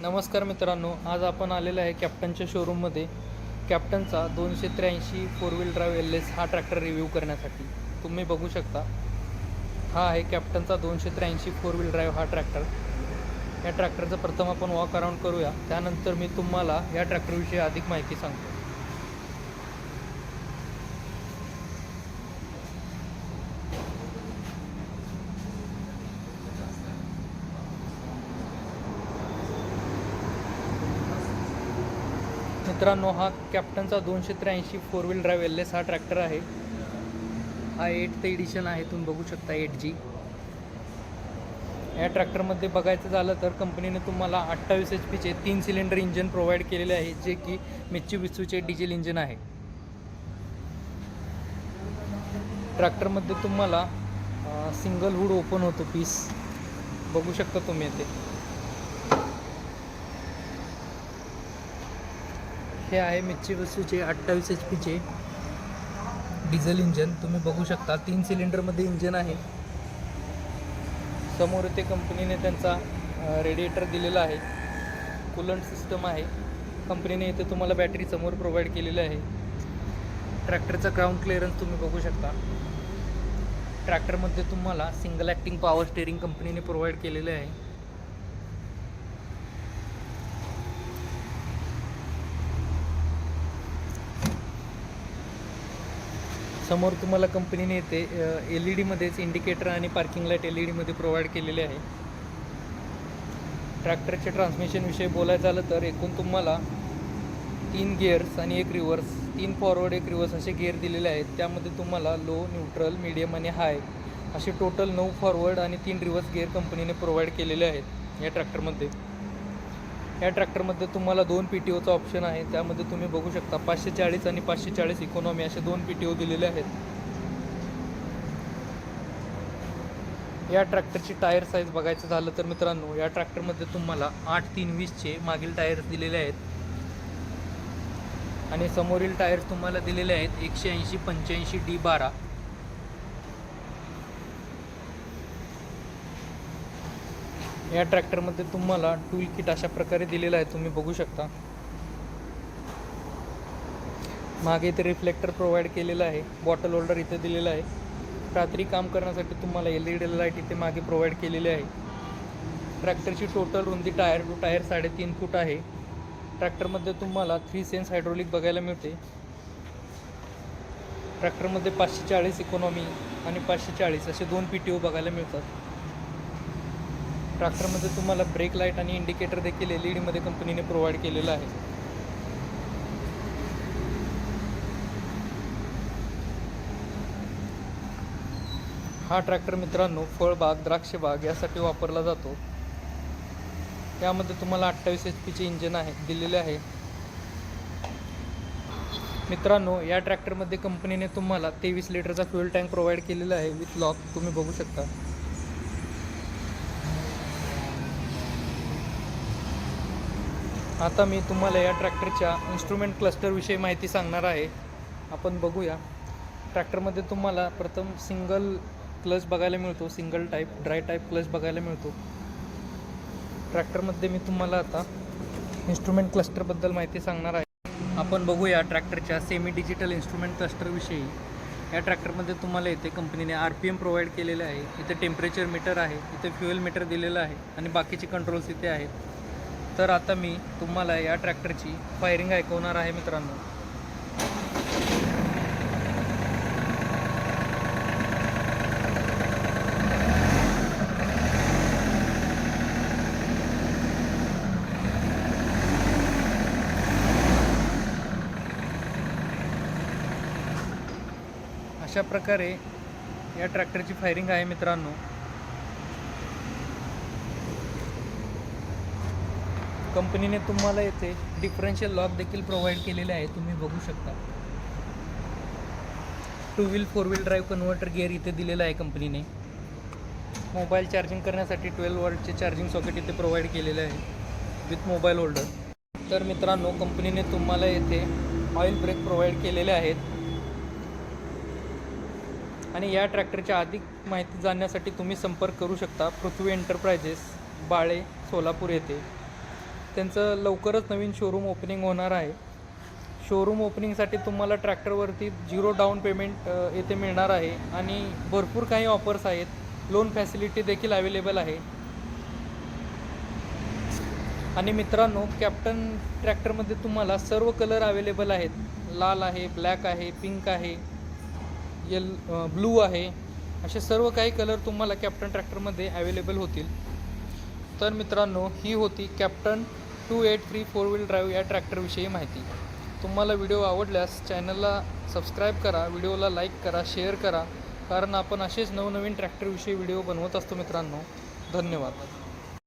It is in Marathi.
नमस्कार मित्रांनो आज आपण आलेलो आहे कॅप्टनच्या शोरूममध्ये कॅप्टनचा दोनशे त्र्याऐंशी four wheel drive L S हा ट्रॅक्टर रिव्ह्यू करण्यासाठी. तुम्ही बघू शकता हा आहे कॅप्टनचा दोनशे त्र्याऐंशी फोर व्हील ड्राईव्ह हा ट्रॅक्टर या ट्रॅक्टरचं प्रथम आपण वॉक अराऊंड करूया. त्यानंतर मी तुम्हाला या ट्रॅक्टरविषयी अधिक माहिती सांगतो. मित्रांनो हा कॅप्टनचा दोनशे त्र्याऐंशी four wheel drive L S हा ट्रॅक्टर आहे. हा एट एडिशन आहे तुम्ही बघू शकता एट जी या ट्रॅक्टरमध्ये बघायचं झालं तर कंपनीने तुम्हाला अठ्ठावीस एच पीचे तीन सिलेंडर इंजिन प्रोव्हाइड केलेले आहे जे की मिच्ची विसूचे डिझेल इंजिन आहे. ट्रॅक्टरमध्ये तुम्हाला सिंगल हुड ओपन होतो पीस बघू शकता तुम्ही ते हे आहे मिच्ची बसूचे अठ्ठावीस एच पीचे डिझेल इंजन तुम्ही बघू शकता तीन सिलेंडरमध्ये इंजन आहे. समोर इथे कंपनीने त्यांचा रेडिएटर दिलेला आहे. कुलंट सिस्टम आहे. कंपनीने इथे तुम्हाला बॅटरी समोर प्रोव्हाइड केलेली आहे. ट्रॅक्टरचा ग्राउंड क्लिअरन्स तुम्ही बघू शकता. ट्रॅक्टरमध्ये तुम्हाला सिंगल ॲक्टिंग पॉवर स्टेअरिंग कंपनीने प्रोव्हाइड केलेले आहे. समोर तुम्हाला कंपनीने येते एल ई डीमध्येच इंडिकेटर आणि पार्किंग लाइट एल ई डीमध्ये प्रोव्हाइड केलेले आहे. ट्रॅक्टरच्या ट्रान्समिशनविषयी बोलायचं झालं तर एकूण तुम्हाला तीन गिअर्स आणि एक रिव्हर्स तीन फॉरवर्ड एक रिव्हर्स असे गिअर दिलेले आहेत. त्यामध्ये तुम्हाला लो न्यूट्रल मीडियम आणि हाय असे टोटल नऊ फॉरवर्ड आणि तीन रिव्हर्स गिअर कंपनीने प्रोव्हाइड केलेले आहेत या ट्रॅक्टरमध्ये या ट्रॅक्टरमध्ये तुम्हाला दोन पी टी ओचा ऑप्शन आहे. त्यामध्ये तुम्ही बघू शकता पाचशे चाळीस आणि पाचशे चाळीस इकॉनॉमी असे दोन पी टी ओ दिलेले आहेत. या ट्रॅक्टरची टायर साईज बघायचं झालं तर मित्रांनो या ट्रॅक्टरमध्ये तुम्हाला आठ तीन वीसचे मागील टायर्स दिलेले आहेत. आणि समोरील टायर्स तुम्हाला दिलेले आहेत एकशे ऐंशी पंच्याऐंशी डी बारा. या ट्रॅक्टरमध्ये तुम्हाला टूल किट अशा प्रकारे दिलेलं आहे तुम्ही बघू शकता. मागे इथे रिफ्लेक्टर प्रोव्हाइड केलेलं आहे बॉटल होल्डर इथे दिलेलं आहे. रात्री काम करण्यासाठी तुम्हाला एल ई डी लाइट इथे मागे प्रोव्हाइड केलेली आहे. ट्रॅक्टरची टोटल रुंदी टायर टू टायर साडेतीन फूट आहे. ट्रॅक्टरमध्ये तुम्हाला थ्री सेन्स हायड्रोलिक बघायला मिळते. ट्रॅक्टरमध्ये पाचशे चाळीस इकॉनॉमी आणि पाचशे चाळीस असे दोन पी टी ओ बघायला मिळतात. ट्रॅक्टरमध्ये तुम्हाला ब्रेक लाइट आणि इंडिकेटर देखील एल ई डीमध्ये कंपनीने प्रोव्हाइड केलेलं आहे. हा ट्रॅक्टर मित्रांनो फळबाग द्राक्षबाग यासाठी वापरला जातो. यामध्ये तुम्हाला अठ्ठावीस एच पीचे इंजिन आहे दिलेले आहे. मित्रांनो या ट्रॅक्टरमध्ये कंपनीने तुम्हाला तेवीस लिटरचा फ्युएल टँक प्रोव्हाइड केलेला आहे विथ लॉक तुम्ही बघू शकता. आता मी तुम्हाला या ट्रॅक्टरच्या इन्स्ट्रुमेंट क्लस्टरविषयी माहिती सांगणार आहे. आपण बघूया. ट्रॅक्टरमध्ये तुम्हाला प्रथम सिंगल क्लच बघायला मिळतो. Single type dry type clutch बघायला मिळतो. ट्रॅक्टरमध्ये मी तुम्हाला आता इन्स्ट्रुमेंट क्लस्टरबद्दल माहिती सांगणार आहे. आपण बघूया ट्रॅक्टरच्या सेमी डिजिटल इन्स्ट्रुमेंट क्लस्टरविषयी या ट्रॅक्टरमध्ये तुम्हाला इथे कंपनीने आर पी एम प्रोव्हाइड केलेले आहे. इथे टेम्परेचर मीटर आहे. इथे फ्युएल मीटर दिलेलं आहे. आणि बाकीचे कंट्रोल्स इथे आहेत. तर आता मी तुम्हाला या ट्रॅक्टरची फायरिंग ऐकवणार आहे मित्रांनो. अशा प्रकारे या ट्रॅक्टरची फायरिंग आहे मित्रांनो. कंपनीने तुम्हाला येथे डिफरन्शियल लॉक देखील प्रोव्हाइड केलेले आहे. तुम्ही बघू शकता. Two wheel four wheel drive converter gear इथे दिलेलं आहे कंपनीने. मोबाईल चार्जिंग करण्यासाठी ट्वेल्व वॉल्टचे चार्जिंग सॉकेट इथे प्रोव्हाइड केलेले आहे विथ मोबाईल होल्डर तर मित्रांनो कंपनीने तुम्हाला येथे ऑइल ब्रेक प्रोव्हाइड केलेले आहेत. आणि या ट्रॅक्टरच्या अधिक माहिती जाणण्यासाठी तुम्ही संपर्क करू शकता पृथ्वी एंटरप्राइजेस बाळे सोलापूर येथे. त्यांचं लवकरच नवीन शोरूम ओपनिंग होणार आहे. शोरूम ओपनिंगसाठी तुम्हाला ट्रॅक्टरवरती झिरो डाऊन पेमेंट येथे मिळणार आहे. आणि भरपूर काही ऑफर्स आहेत. लोन फॅसिलिटी देखील अवेलेबल आहे. आणि मित्रांनो कॅप्टन ट्रॅक्टरमध्ये तुम्हाला सर्व कलर अवेलेबल आहेत. लाल आहे ब्लॅक आहे पिंक आहे यल ब्लू आहे. असे सर्व काही कलर तुम्हाला कॅप्टन ट्रॅक्टरमध्ये अवेलेबल होतील. तर मित्रांनो ही होती captain two eight three four wheel drive या ट्रॅक्टरविषयी माहिती. तुम्हाला व्हिडिओ आवडल्यास चॅनलला सबस्क्राईब करा व्हिडिओला लाईक करा शेअर करा. कारण आपण असेच नवनवीन ट्रॅक्टरविषयी व्हिडिओ बनवत असतो मित्रांनो. धन्यवाद.